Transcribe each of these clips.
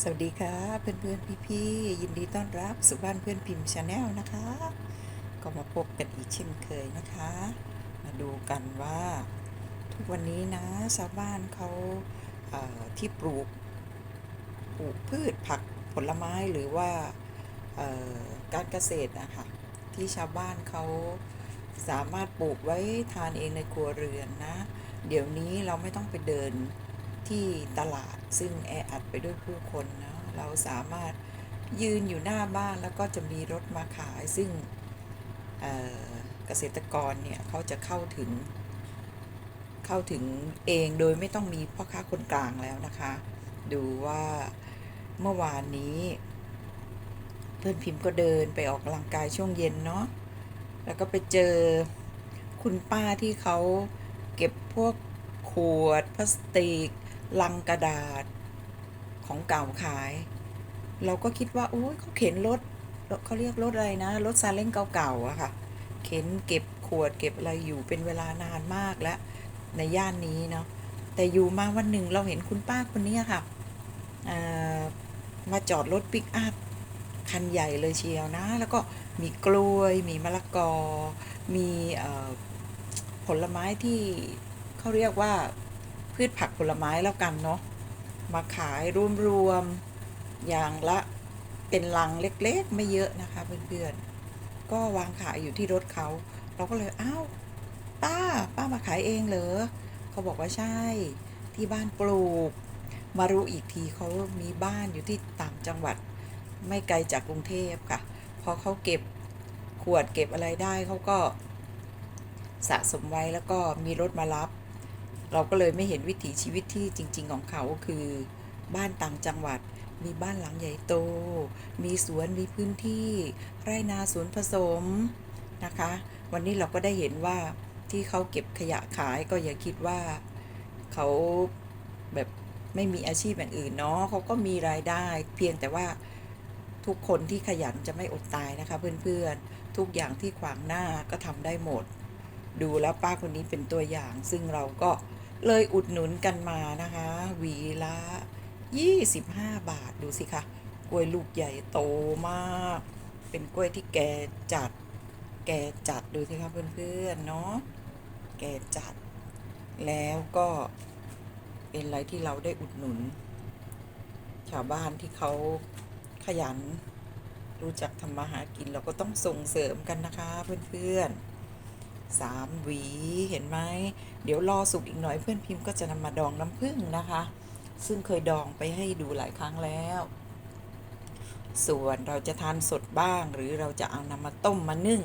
สวัสดีค่ะเพื่อนเพื่อนพี่พี่ๆยินดีต้อนรับสู่บ้านเพื่อนพิมพ์ชาแนลนะคะ ก็มาพบกันอีกเช่นเคยนะคะ มาดูกันว่า ทุกวันนี้นะชาวบ้านเขาเอ่อที่ปลูกปลูกพืชผักผลไม้หรือว่าการเกษตรนะคะที่ชาวบ้านเขาสามารถปลูกไว้ทานเองในครัวเรือนนะ เดี๋ยวนี้เราไม่ต้องไปเดิน ที่ตลาดซึ่งแออัดไปด้วยผู้คนนะเราสามารถยืนอยู่หน้าบ้านแล้วก็จะมีรถมาขายซึ่งเเกษตรกรเนี่ยเขาจะเข้าถึง เข้าถึงเองโดยไม่ต้องมีพ่อค้าคนกลางแล้วนะคะ ดูว่าเมื่อวานนี้เพื่อนพิมพ์ก็เดินไปออกกำลังกายช่วงเย็นเนาะแล้วก็ไปเจอคุณป้าที่เขาเก็บพวกขวดพลาสติก ลังกระดาษของเก่าขาย เราก็คิดว่าโอ้ยเขาเข็นรถเขาเรียกรถอะไรนะรถซาเล้งเก่าๆอะค่ะ เข็นเก็บขวดเก็บอะไรอยู่เป็นเวลานานมากแล้ว ในย่านนี้เนาะแต่อยู่มาวันหนึ่งเราเห็นคุณป้าคนนี้ค่ะมาจอดรถปิกอัพคันใหญ่เลยเชียวนะ แล้วก็มีกล้วย มีมะละกอ มีผลไม้ที่เขาเรียกว่า พืชผักผลไม้แล้วกันเนาะมาขายรวมๆอย่างละเป็นลังเล็กๆ ไม่เยอะนะคะเพื่อนๆก็วางขายอยู่ที่รถเขา เราก็เลยอ้าวป้าป้ามาขายเองเหรอเขาบอกว่าใช่ที่บ้านปลูก มารู้อีกทีเขามีบ้านอยู่ที่ต่างจังหวัด ไม่ไกลจากกรุงเทพค่ะพอเขาเก็บขวดเก็บอะไรได้เขาก็สะสมไว้แล้วก็มีรถมารับ เราก็เลยไม่เห็นวิถีชีวิตที่จริง ๆ ของเขาคือบ้านต่างจังหวัด มีบ้านหลังใหญ่โต มีสวนมีพื้นที่ไร่นาสวนผสมนะคะ วันนี้เราก็ได้เห็นว่าที่เขาเก็บขยะขายก็อย่าคิดว่าเขาแบบไม่มีอาชีพอย่างอื่นเนาะเขาก็มีรายได้ เพียงแต่ว่าทุกคนที่ขยันจะไม่อดตายนะคะเพื่อนๆ ทุกอย่างที่ขวางหน้าก็ทำได้หมด ดูแล้วป้าคนนี้เป็นตัวอย่าง ซึ่งเราก็ เลยอุดหนุนกันมานะคะหวีละ 25 บาทดูสิคะกล้วยลูกใหญ่โตมาก เป็นกล้วยที่แกจัด แกจัดดูสิคะเพื่อนๆเนาะแกจัด แล้วก็เป็นอะไรที่เราได้อุดหนุน ชาวบ้านที่เขาขยัน รู้จักทำมาหากินเราก็ต้องส่งเสริมกันนะคะเพื่อนๆ สามหวี เห็นไหม เดี๋ยวรอสุกอีกหน่อยเพื่อนพิมพ์ก็จะนำมาดองน้ำผึ้งนะคะ ซึ่งเคยดองไปให้ดูหลายครั้งแล้ว ส่วนเราจะทานสดบ้าง หรือเราจะเอานำมาต้มมานึ่ง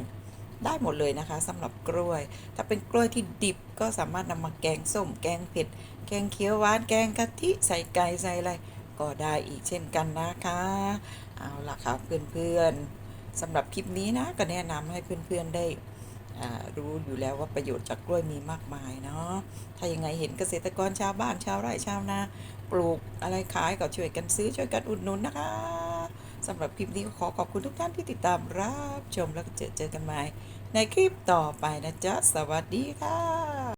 ได้หมดเลยนะคะสำหรับกล้วย ถ้าเป็นกล้วยที่ดิบก็สามารถนำมาแกงส้ม แกงเผ็ด แกงเขียวหวาน แกงกะทิ ใส่ไก่ ใส่อะไร ก็ได้อีกเช่นกันนะคะ เอาล่ะค่ะเพื่อนๆสำหรับคลิปนี้นะก็แนะนำให้เพื่อนๆได้ รู้อยู่แล้วว่าประโยชน์จากกล้วยมีมากมายเนาะ ถ้ายังไงเห็นเกษตรกรชาวบ้านชาวไร่ชาวนาปลูกอะไรขายก็ช่วยกันซื้อช่วยกันอุดหนุนนะคะสำหรับคลิปนี้ขอขอบคุณทุกท่านที่ติดตามรับชมแล้วก็เจอเจอกันใหม่ในคลิปต่อไปนะจ๊ะ สวัสดีค่ะ